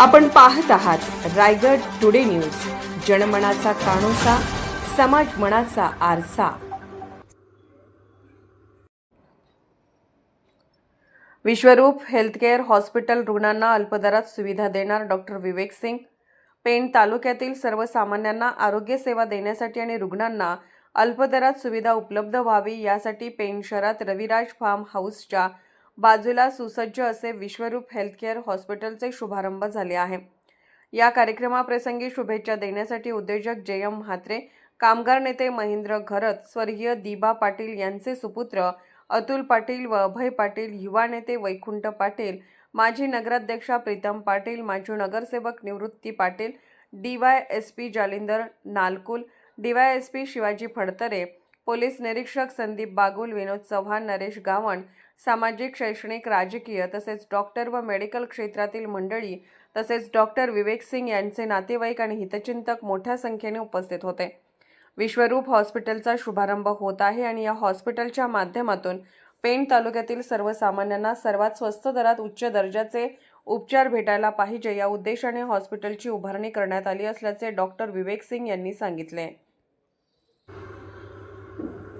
आपण पाहत आहात रायगड टुडे न्यूज. जनमनाचा कानोसा समाज मनाचा आरसा. विश्वरूप हेल्थकेअर हॉस्पिटल रुग्णांना अल्पदरात सुविधा देणार डॉक्टर विवेक सिंग. पेण तालुक्यातील सर्वसामान्यांना आरोग्य सेवा देण्यासाठी आणि रुग्णांना अल्पदरात सुविधा उपलब्ध व्हावी यासाठी पेण शहरात रविराज फार्म हाऊसच्या बाजूला सुसज्ज असे विश्वरूप हेल्थकेअर हॉस्पिटलचे शुभारंभ झाले आहे. या कार्यक्रमाप्रसंगी शुभेच्छा देण्यासाठी उद्योजक जयम म्हात्रे कामगार नेते महेंद्र घरत स्वर्गीय दिबा पाटील यांचे सुपुत्र अतुल पाटील व अभय पाटील युवा नेते वैकुंठ पाटील माजी नगराध्यक्षा प्रीतम पाटील माजी नगरसेवक निवृत्ती Patil D Y S P Jalindar Nalkul D Y S P Shivaji Phadtare police निरीक्षक संदीप बागुल विनोद चव्हाण नरेश गावण सामाजिक शैक्षणिक राजकीय तसेच डॉक्टर व मेडिकल क्षेत्रातील मंडळी तसेच डॉक्टर विवेक सिंग यांचे नातेवाईक आणि हितचिंतक मोठ्या संख्येने उपस्थित होते. विश्वरूप हॉस्पिटलचा शुभारंभ होत आहे आणि या हॉस्पिटलच्या माध्यमातून पेण तालुक्यातील सर्वसामान्यांना सर्वात स्वस्त दरात उच्च दर्जाचे उपचार भेटायला पाहिजे या उद्देशाने हॉस्पिटलची उभारणी करण्यात आली असल्याचे डॉक्टर विवेक सिंग यांनी सांगितले.